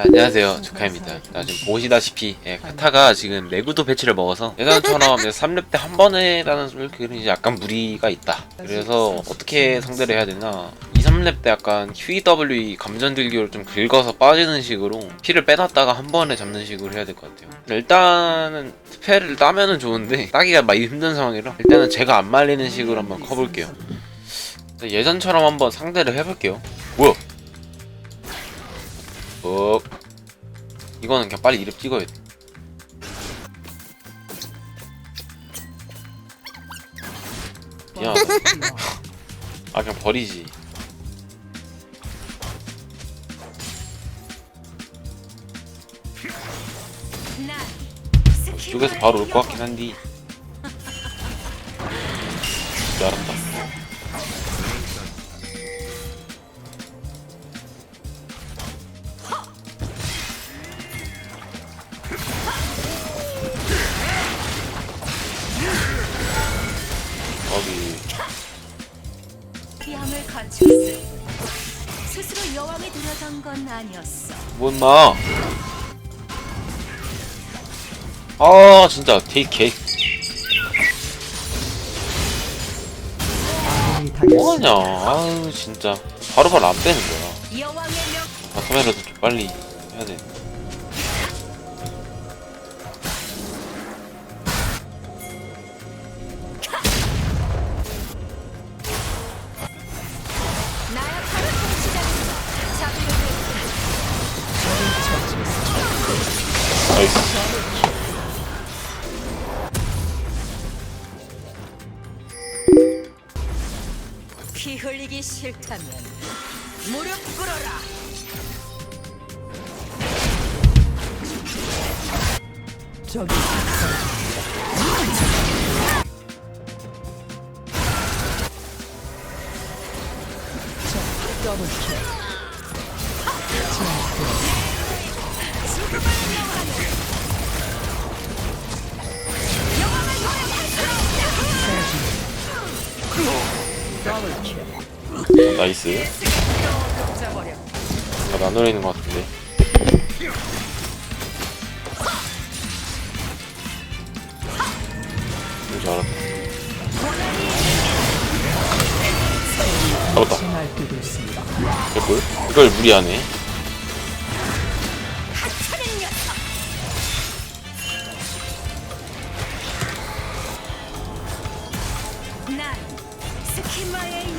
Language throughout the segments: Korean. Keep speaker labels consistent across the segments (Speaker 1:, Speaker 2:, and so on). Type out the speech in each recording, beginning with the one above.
Speaker 1: 안녕하세요. 조카입니다. 자, 지금 보시다시피 예, 카타가 지금 내구도 배치를 먹어서 예전처럼 3렙 때 한 번에 라는 솔직히 약간 무리가 있다. 그래서 어떻게 상대를 해야 되나? 2, 3렙 때 약간 QEW 감전 들기를 좀 긁어서 빠지는 식으로 피를 빼놨다가 한 번에 잡는 식으로 해야 될 것 같아요. 일단은 스펠을 따면은 좋은데 따기가 많이 힘든 상황이라 일단은 제가 안 말리는 식으로 한번 커볼게요. 예전처럼 한번 상대를 해볼게요. 뭐야 어 이거는 그냥 빨리 이름 찍어야 돼. 야, 아 그냥 버리지. 이쪽에서 바로 올 것 같긴 한데. 줄 알았다.
Speaker 2: 귀함을 갖췄을 뿐 스스로 여왕이 되려던 건 아니었어.
Speaker 1: 뭔 마? 아 진짜 개개 뭐하냐? 아유 진짜 바로바로 안 빼는 거야. 바텀에라도 좀 빨리 해야 돼.
Speaker 2: 피 흘리기 싫다면 무릎 꿇어라.
Speaker 3: 저기 더블 킬
Speaker 1: 나이스.
Speaker 2: 잡아버려.
Speaker 1: 아, 나눠 있는 것 같은데. 이거 잘한다. 잡았다. 개꿀? 이걸 무리하네.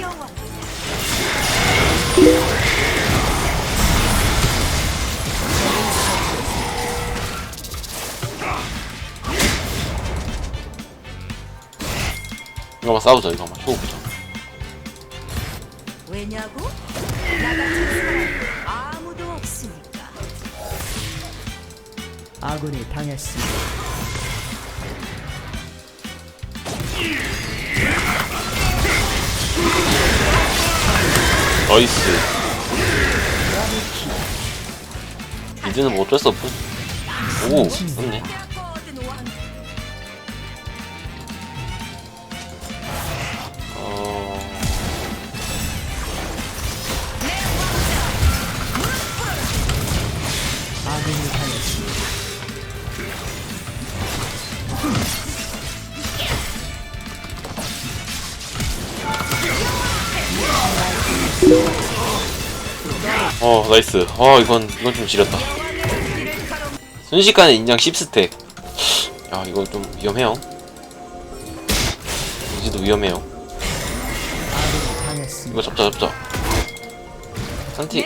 Speaker 2: 여왕.
Speaker 1: 이거 한번 싸우자, 이거 한번. 쇼 보자.
Speaker 2: 왜냐고? 나 같은 사람 아무도 없으니까.
Speaker 3: 아군이 당했습니다.
Speaker 1: 나이스. 미드는 뭐 어쩔 수 없군. 오, 좋네. 어, 나이스. 어, 이건, 이건 좀 지렸다. 순식간에 인장 10스택. 야, 이거 좀 위험해요. 이지도 위험해요. 이거 잡자, 잡자. 산틱.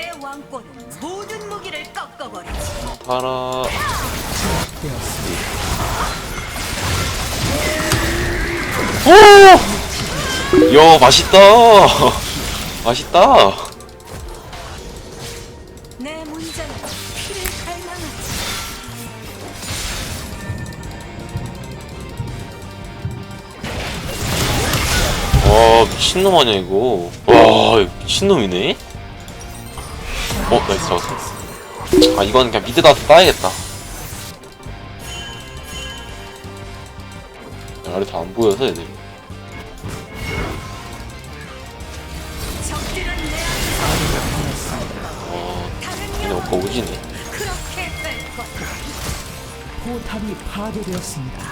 Speaker 1: 타라. 오! 야, 맛있다. 맛있다.
Speaker 2: 내 문제는 피를 갈망하지.
Speaker 1: 와, 미친놈 아니야, 이거. 와, 이거 미친놈이네? 어, 나이스, 잡았어. 아, 이건 그냥 미드 가서 따야겠다. 야, 아래 다 안 보여서 애들.
Speaker 2: 적 더
Speaker 1: 오지네.
Speaker 3: 포탑이 파괴되었습니다.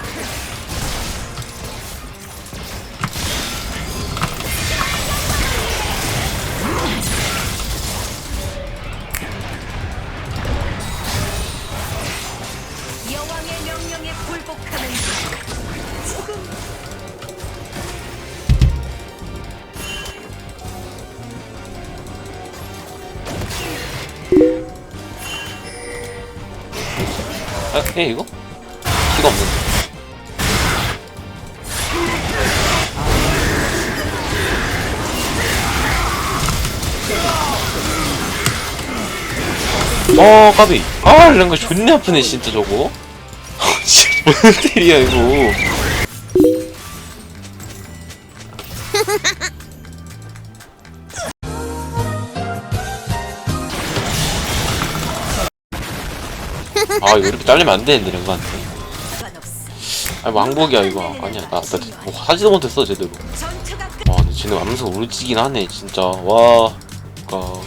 Speaker 2: 여왕의 명령에 굴복하는 자. 지금
Speaker 1: 아, 해 이거? 피가 없는데. 어, 까비. 아, 이런 거 존나 아프네, 진짜 저거. 진짜 뭔 일이야, 이거. 아, 이거 이렇게 잘리면 안 되는데, 랭가한테.
Speaker 2: 상관없어
Speaker 1: 아니, 왕복이야, 이거. 아니야, 나, 나, 뭐, 하지도 못했어, 제대로. 와, 근데 쟤네 암수 울지긴 하네, 진짜. 와, 그니까.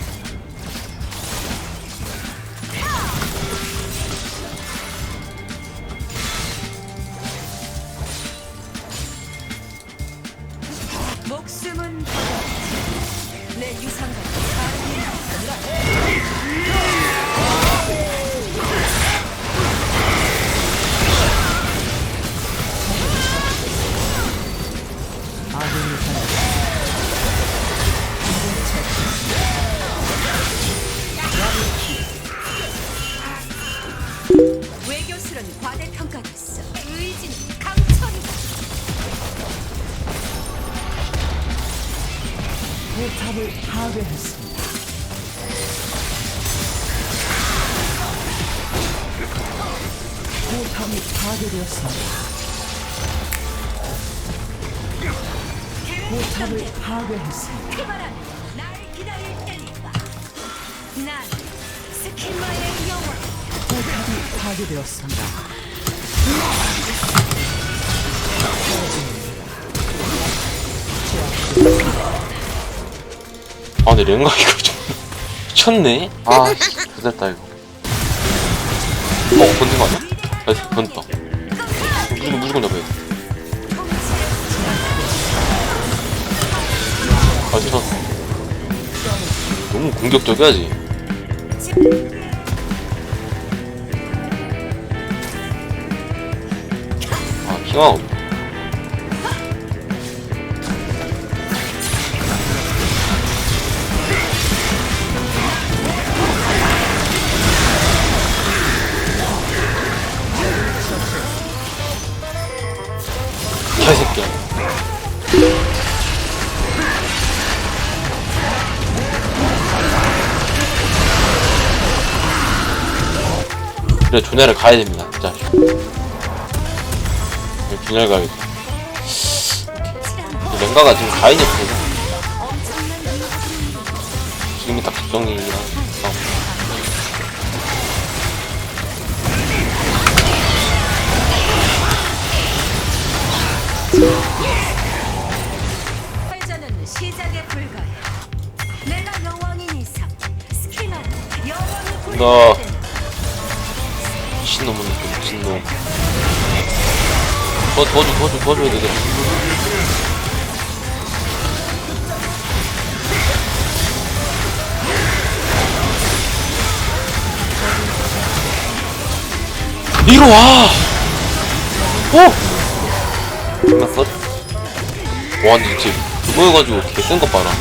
Speaker 3: 포탑이 파괴되었습니다. 포탑을 파괴했습니다.
Speaker 2: 그만한 날 기다릴 테니까 난 스킬마의 영혼
Speaker 3: 포탑이 파괴되었습니다.
Speaker 1: 아, 근데 랭가 이거 좀. 미쳤네? 아, 씨, 됐다, 이거. 어, 건든 거 아니야? 아, 건다. 무조건, 무조건 잡아야 돼. 아, 진짜. 너무 공격적이야지. 아, 피가 없 개새끼야. 그래, 분야를 가야 됩니다, 진짜. 분야를 가야겠다. 랭가가 지금
Speaker 2: 엄청난 위협을
Speaker 1: 지금이 딱 적정이긴 한
Speaker 2: 된다
Speaker 1: 미친놈은 또 미친놈. 더, 도와줘, 도와줘, 도와줘야 되겠다. 이리 와! 어! 끝났어? 와, 근데 진짜 그거여가지고 개센 것 봐라.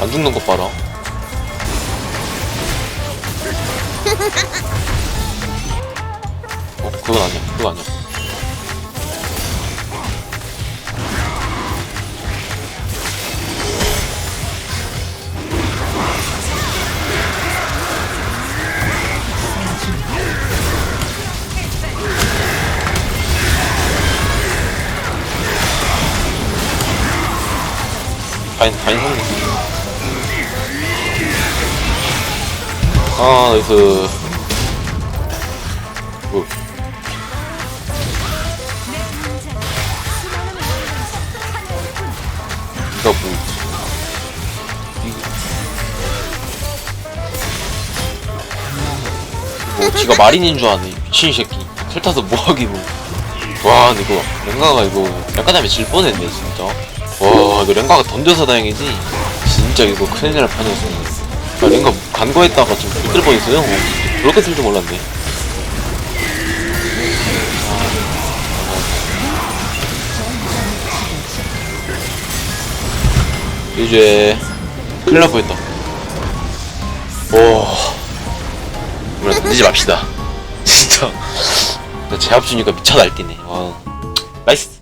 Speaker 1: 안 죽는 것 봐라. 어, 그건 아니야. 그거 아니야. 가인, 가인 아, 나이스.
Speaker 2: 뿐
Speaker 1: 이거 뭐. 이거. 뭐, 지가 마린인 줄 아네. 미친 새끼. 텔 타서 뭐하기고 와 근데 이거 랭가가 이거 약간 하면 질 뻔했네 진짜 와 이거 랭가가 던져서 다행이지 진짜 이거 큰일 날 뻔했어 아 랭가 간거했다가 좀 이끌 뻔했어요 그렇게 쓸 줄 몰랐네. 이제 큰일 날 뻔했다. 오. 우리 던지지 맙시다. 진짜. 나 제압 주니까 미쳐 날뛰네. 와. 나이스